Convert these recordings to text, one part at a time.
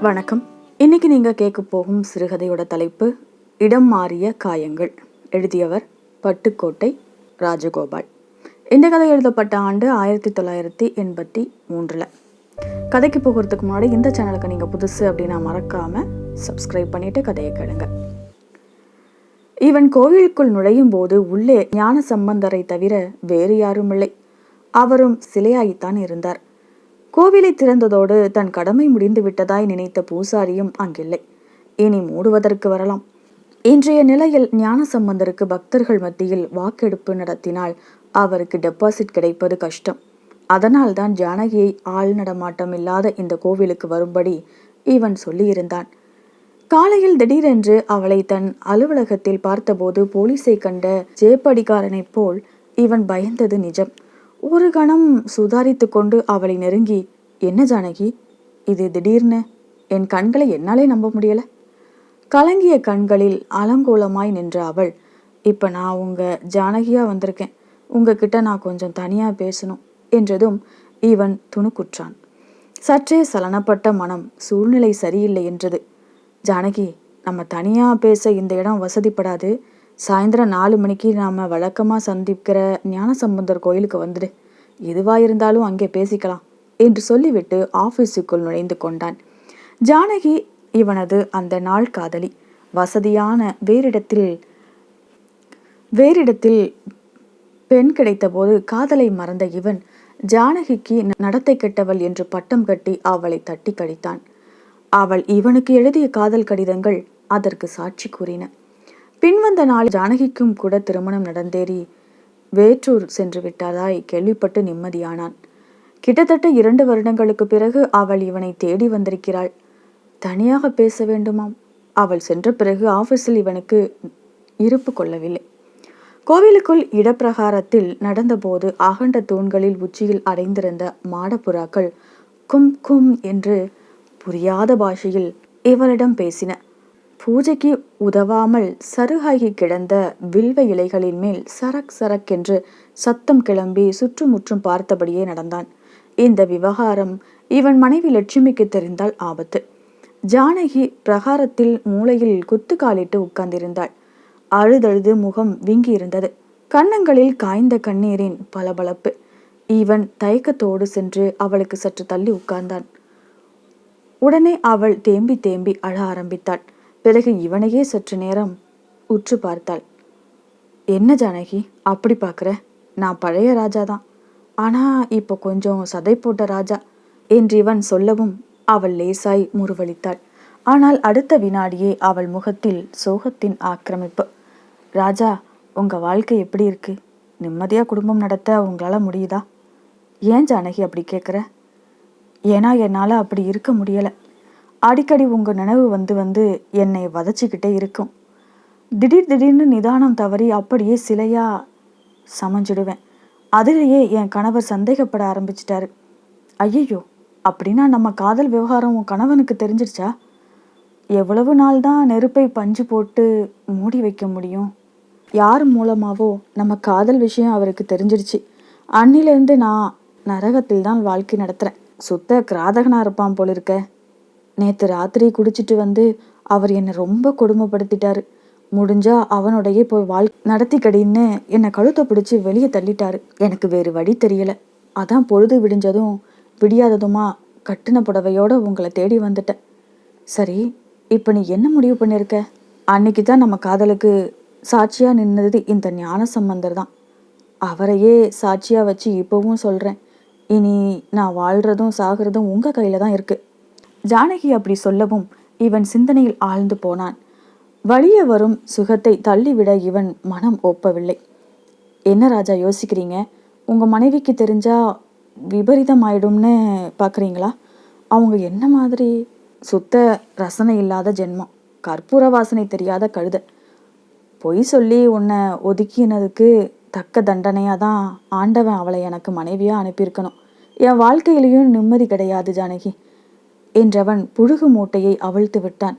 வணக்கம். இன்னைக்கு நீங்கள் கேட்க போகும் சிறுகதையோட தலைப்பு இடம் மாறிய காயங்கள். எழுதியவர் பட்டுக்கோட்டை ராஜகோபால். இந்த கதை எழுதப்பட்ட ஆண்டு ஆயிரத்தி தொள்ளாயிரத்தி எண்பத்தி மூன்றில். கதைக்கு போகிறதுக்கு முன்னாடி இந்த சேனலுக்கு நீங்கள் புதுசு அப்படின்னா மறக்காமல் சப்ஸ்கிரைப் பண்ணிவிட்டு கதையை கேளுங்க. இவன் கோவிலுக்குள் நுழையும் போது உள்ளே ஞான சம்பந்தரை தவிர வேறு யாரும் இல்லை அவரும் சிலையாகித்தான் இருந்தார். கோவிலை திறந்ததோடு தன் கடமை முடிந்து விட்டதாய் நினைத்த பூசாரியும் அங்கில்லை. இனி மூடுவதற்கு வரலாம். இன்றைய நிலையில் ஞானசம்பந்தருக்கு பக்தர்கள் மத்தியில் வாக்கெடுப்பு நடத்தினால் அவருக்கு டெபாசிட் கிடைப்பது கஷ்டம். அதனால்தான் ஜானகியை ஆள் நடமாட்டம் இல்லாத இந்த கோவிலுக்கு வரும்படி இவன் சொல்லியிருந்தான். காலையில் திடீரென்று அவளை தன் அலுவலகத்தில் பார்த்தபோது போலீஸை கண்ட ஜேப்படிகாரனைப் போல் இவன் பயந்தது நிஜம். ஒரு கணம் சுதாரித்து கொண்டு அவளை நெருங்கி என்ன ஜானகி இது திடீர்னு? என் கண்களை என்னாலே நம்ப முடியல. கலங்கிய கண்களில் அலங்கோலமாய் நின்ற அவள் இப்ப நான் உங்க ஜானகியா வந்திருக்கேன். உங்ககிட்ட நான் கொஞ்சம் தனியா பேசணும் என்றதும் இவன் துணுக்குற்றான். சற்றே சலனப்பட்ட மனம் சூழ்நிலை சரியில்லை என்றது. ஜானகி நம்ம தனியா பேச இந்த இடம் வசதிப்படாது. சாயந்தரம் நாலு மணிக்கு நாம வழக்கமா சந்திக்கிற ஞானசம்பந்தர் கோயிலுக்கு வந்துடு. எதுவா இருந்தாலும் அங்கே பேசிக்கலாம் என்று சொல்லிவிட்டு ஆபீஸுக்குள் நுழைந்து கொண்டான். ஜானகி இவனது அந்த நாள் காதலி. வசதியான வேறிடத்தில் வேறிடத்தில் பெண் கிடைத்தபோது காதலை மறந்த இவன் ஜானகிக்கு நடத்தை கெட்டவள் என்று பட்டம் கட்டி அவளை தட்டி கழித்தான் அவள் இவனுக்கு எழுதிய காதல் கடிதங்கள் அதற்கு சாட்சி கூறின. பின்வந்த நாள் ஜானகிக்கும் கூட திருமணம் நடந்தேறி வேற்றூர் சென்று விட்டதாய் கேள்விப்பட்டு நிம்மதியானான். கிட்டத்தட்ட இரண்டு வருடங்களுக்கு பிறகு அவள் இவனை தேடி வந்திருக்கிறாள். தனியாக பேச வேண்டுமாம். அவள் சென்ற பிறகு ஆபீஸில் இவனுக்கு இருப்பு கொள்ளவில்லை. கோவிலுக்குள் இடப்பிரகாரத்தில் நடந்தபோது அகண்ட தூண்களில் உச்சியில் அடைந்திருந்த மாடப்புறாக்கள் கும் கும் என்று புரியாத பாஷையில் இவளிடம் பேசின. பூஜைக்கு உதவாமல் சருகாகி கிடந்த வில்வ இலைகளின் மேல் சரக் சரக் என்று சத்தம் கிளம்பி சுற்றுமுற்றும் பார்த்தபடியே நடந்தான். இந்த விவகாரம் இவன் மனைவி லட்சுமிக்கு தெரிந்தால் ஆபத்து. ஜானகி பிரகாரத்தில் மூலையில் குத்து காலிட்டு உட்கார்ந்திருந்தாள். அழுதழுது முகம் வீங்கி இருந்தது கன்னங்களில் காய்ந்த கண்ணீரின் பளபளப்பு. இவன் தயக்கத்தோடு சென்று அவளுக்கு சற்று தள்ளி உட்கார்ந்தான். உடனே அவள் தேம்பி தேம்பி அழ ஆரம்பித்தாள். பிறகு இவனையே சற்று நேரம் உற்று பார்த்தாள். என்ன ஜானகி அப்படி பார்க்குற? நான் பழைய ராஜா தான். ஆனால் இப்போ கொஞ்சம் சதை போட்ட ராஜா என்று இவன் சொல்லவும் அவள் லேசாய் முருவளித்தாள் ஆனால் அடுத்த வினாடியே அவள் முகத்தில் சோகத்தின் ஆக்கிரமிப்பு. ராஜா உங்கள் வாழ்க்கை எப்படி இருக்கு? நிம்மதியாக குடும்பம் நடத்த உங்களால் முடியுதா? ஏன் ஜானகி அப்படி கேட்குற ஏன்னா என்னால் அப்படி இருக்க முடியலை. அடிக்கடி உங்கள் நினைவு வந்து வந்து என்னை வதச்சிக்கிட்டே இருக்கும். திடீர் திடீர்னு நிதானம் தவறி அப்படியே சிலையாக சமைஞ்சிடுவேன். அதிலேயே என் கணவர் சந்தேகப்பட ஆரம்பிச்சிட்டாரு. ஐயையோ அப்படின்னா நம்ம காதல் விவகாரம் உன் கணவனுக்கு தெரிஞ்சிருச்சா? எவ்வளவு நாள் தான் நெருப்பை பஞ்சு போட்டு மூடி வைக்க முடியும்? யார் மூலமாவோ நம்ம காதல் விஷயம் அவருக்கு தெரிஞ்சிருச்சு. அன்னிலேருந்து நான் நரகத்தில் தான் வாழ்க்கை நடத்துகிறேன் சுத்த கிராதகனாக இருப்பான் போல இருக்க நேற்று ராத்திரி குடிச்சிட்டு வந்து அவர் என்னை ரொம்ப கொடுமைப்படுத்திட்டாரு. முடிஞ்சா அவனோடையே போய் வாழ் நடத்திக்கடின்னு என்னை கழுத்தை பிடிச்சி வெளியே தள்ளிட்டாரு. எனக்கு வேறு வழி தெரியல. அதான் பொழுது விடிஞ்சதும் விடியாததுமா கட்டின புடவையோட உங்களை தேடி வந்துட்டேன். சரி இப்போ நீ என்ன முடிவு பண்ணியிருக்க அன்னைக்கு தான் நம்ம காதலுக்கு சாட்சியாக நின்னது இந்த ஞான சம்பந்தர் தான். அவரையே சாட்சியாக வச்சு இப்போவும் சொல்கிறேன் இனி நான் வாழ்கிறதும் சாகிறதும் உங்கள் கையில் தான் இருக்குது ஜானகி அப்படி சொல்லவும் இவன் சிந்தனையில் ஆழ்ந்து போனான். வழிய வரும் சுகத்தை தள்ளிவிட இவன் மனம் ஒப்பவில்லை. என்ன ராஜா யோசிக்கிறீங்க? உங்க மனைவிக்கு தெரிஞ்சா விபரீதம் ஆயிடும்னு பார்க்குறீங்களா அவங்க என்ன மாதிரி? சுத்த ரசனை இல்லாத ஜென்மம். கற்பூர வாசனை தெரியாத கழுத. பொய் சொல்லி உன்னை ஒதுக்கினதுக்கு தக்க தண்டனையாக தான் ஆண்டவன் அவளை எனக்கு மனைவியாக அனுப்பியிருக்கணும். என் வாழ்க்கையிலையும் நிம்மதி கிடையாது ஜானகி. என்றவன் புழுகு மூட்டையை அவிழ்த்து விட்டான்.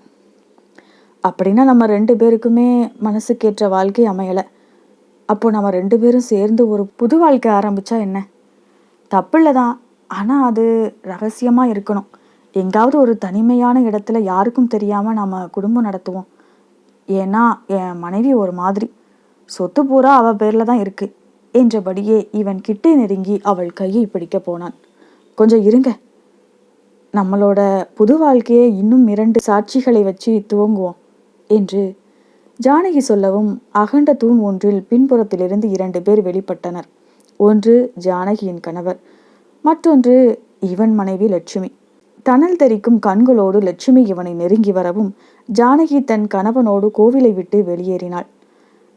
அப்படின்னா நம்ம ரெண்டு பேருக்குமே மனசுக்கேற்ற வாழ்க்கை அமையலை. அப்போ நம்ம ரெண்டு பேரும் சேர்ந்து ஒரு புது வாழ்க்கை ஆரம்பித்தா என்ன? தப்பில்ல தான். ஆனால் அது ரகசியமாக இருக்கணும். எங்காவது ஒரு தனிமையான இடத்துல யாருக்கும் தெரியாமல் நம்ம குடும்பம் நடத்துவோம். ஏன்னா என் மனைவி ஒரு மாதிரி. சொத்து பூரா அவள் பேரில் தான் இருக்குது என்றபடியே இவன் கிட்டே நெருங்கி அவள் கையை பிடிக்க போனான். கொஞ்சம் இருங்க. நம்மளோட புது வாழ்க்கையை இன்னும் இரண்டு சாட்சிகளை வச்சு துவங்குவோம் என்று ஜானகி சொல்லவும் அகண்ட தூண் ஒன்றில் பின்புறத்திலிருந்து இரண்டு பேர் வெளிப்பட்டனர். ஒன்று ஜானகியின் கணவர் மற்றொன்று இவன் மனைவி லட்சுமி. தணல் தெரிக்கும் கண்களோடு லட்சுமி இவனை நெருங்கி வரவும் ஜானகி தன் கணவனோடு கோவிலை விட்டு வெளியேறினாள்.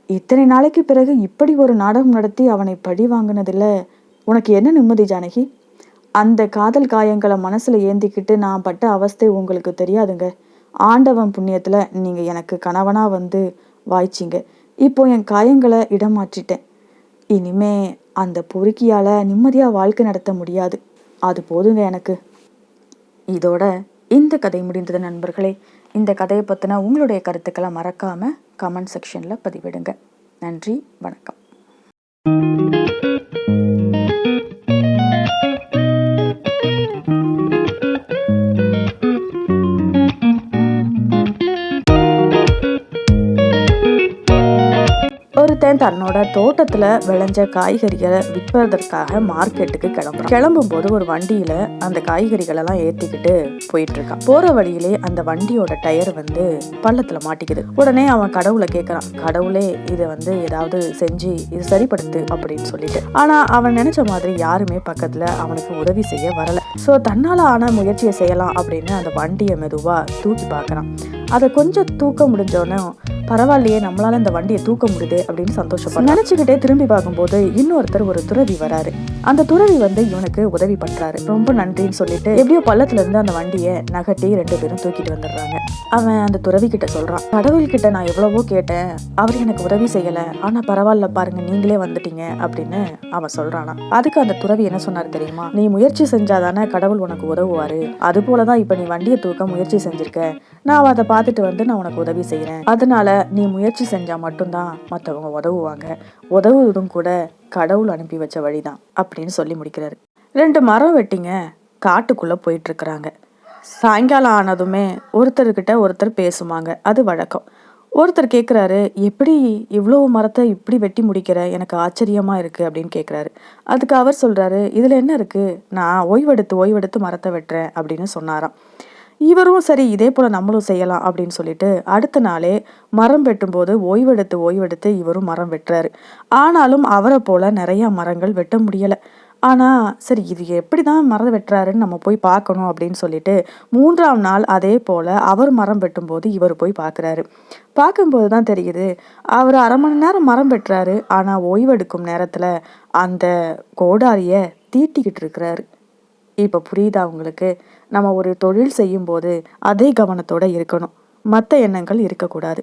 இத்தனை நாளைக்கு பிறகு இப்படி ஒரு நாடகம் நடத்தி அவனை பழி வாங்கினதில்ல. உனக்கு என்ன நிம்மதி ஜானகி? அந்த காதல் காயங்களை மனசுல ஏந்திக்கிட்டு நான் பட்ட அவஸ்தை உங்களுக்கு தெரியாதுங்க. ஆண்டவன் புண்ணியத்துல நீங்க எனக்கு கணவனா வந்து வாய்ச்சிங்க. இப்போ என் காயங்களை இடம் மாற்றிட்டேன் இனிமே அந்த பொறுக்கியால நிம்மதியா வாழ்க்கை நடத்த முடியாது. அது போதுங்க எனக்கு. இதோட இந்த கதை முடிந்தது நண்பர்களே. இந்த கதையை பற்றின உங்களுடைய கருத்துக்களை மறக்காமல் கமெண்ட் செக்ஷனில் பதிவிடுங்க. நன்றி வணக்கம். ஒருத்தன் தன்னோட தோட்டத்துல விளைஞ்ச காய்கறிகளை விற்பதற்காக மார்க்கெட்டுக்கு கிளம்புறான். கிளம்பும் போது ஒரு வண்டியில அந்த காய்கறிகள் எல்லாம் ஏத்திக்கிட்டு போயிட்டு இருக்கான் போற வழியிலே அந்த வண்டியோட டயர் வந்து பள்ளத்துல மாட்டிக்குது. உடனே அவன் கடவுளை கேட்கறான் கடவுளே இதை வந்து ஏதாவது செஞ்சு இது சரிப்படுத்து அப்படின்னு சொல்லிட்டு. ஆனா அவன் நினைச்ச மாதிரி யாருமே பக்கத்துல அவனுக்கு உதவி செய்ய வரல. சோ தன்னால ஆன முயற்சியை செய்யலாம் அப்படின்னு அந்த வண்டியை மெதுவா தூக்கி பார்க்குறான். அதை கொஞ்சம் தூக்க முடிஞ்சோன்னே பரவாயில்லையே நம்மளால இந்த வண்டியை தூக்க முடியுது அப்படின்னு சந்தோஷப்பட நினைச்சுக்கிட்டே திரும்பி பார்க்கும்போது இன்னொருத்தர் ஒரு துறவி வராரு. அந்த துறவி வந்து இவனுக்கு உதவி பண்றாரு. ரொம்ப நன்றின்னு சொல்லிட்டு எப்படியோ பள்ளத்துல இருந்து அந்த வண்டியை நகட்டி ரெண்டு பேரும் தூக்கிட்டு வந்துடுறாங்க. அவன் அந்த துறவி கிட்ட சொல்றான் கடவுள் கிட்ட நான் எவ்வளவோ கேட்டேன். அவர் எனக்கு உதவி செய்யல. ஆனா பரவாயில்ல பாருங்க நீங்களே வந்துட்டீங்க அப்படின்னு அவன் சொல்றானா. அதுக்கு அந்த துறவி என்ன சொன்னார் தெரியுமா? நீ முயற்சி செஞ்சாதானே கடவுள் உனக்கு உதவுவாரு. அது போலதான் இப்ப நீ வண்டியை தூக்க முயற்சி செஞ்சிருக்க. நான் அதை பார்த்துட்டு வந்து நான் உனக்கு உதவி செய்யறேன் அதனால நீ முயற்சி செஞ்சால் மட்டும்தான் மற்றவங்க உதவுவாங்க. உதவுவதும் கூட கடவுள் அனுப்பி வச்ச வழிதான் அப்படின்னு சொல்லி முடிக்கிறாரு. ரெண்டு மரம் வெட்டிங்க. காட்டுக்குள்ளே போயிட்டுருக்குறாங்க. சாயங்காலம் ஆனதுமே ஒருத்தர்கிட்ட ஒருத்தர் பேசுவாங்க அது வழக்கம். ஒருத்தர் கேட்குறாரு எப்படி இவ்வளோ மரத்தை இப்படி வெட்டி முடிக்கிற? எனக்கு ஆச்சரியமாக இருக்குது அப்படின்னு கேட்குறாரு அதுக்கு அவர் சொல்கிறாரு இதில் என்ன இருக்குது நான் ஓய்வெடுத்து ஓய்வெடுத்து மரத்தை வெட்டுறேன் அப்படின்னு சொன்னாராம். இவரும் சரி இதே போல் நம்மளும் செய்யலாம் அப்படின்னு சொல்லிட்டு அடுத்த நாளே மரம் வெட்டும்போது ஓய்வெடுத்து ஓய்வெடுத்து இவரும் மரம் வெட்டுறாரு. ஆனாலும் அவரை போல் நிறையா மரங்கள் வெட்ட முடியலை. ஆனால் சரி இது எப்படி தான் மரம் வெட்டுறாருன்னு நம்ம போய் பார்க்கணும் அப்படின்னு சொல்லிட்டு மூன்றாம் நாள் அதே போல் அவர் மரம் வெட்டும்போது இவர் போய் பார்க்குறாரு. பார்க்கும்போது தான் தெரியுது அவர் அரை மணி நேரம் மரம் வெட்டுறாரு. ஆனால் ஓய்வெடுக்கும் நேரத்தில் அந்த கோடாரியை தீட்டிக்கிட்டு இருக்கிறாரு. இப்போ புரியுதா உங்களுக்கு? நம்ம ஒரு தொழில் செய்யும்போது அதே கவனத்தோட இருக்கணும். மற்ற எண்ணங்கள் இருக்கக்கூடாது.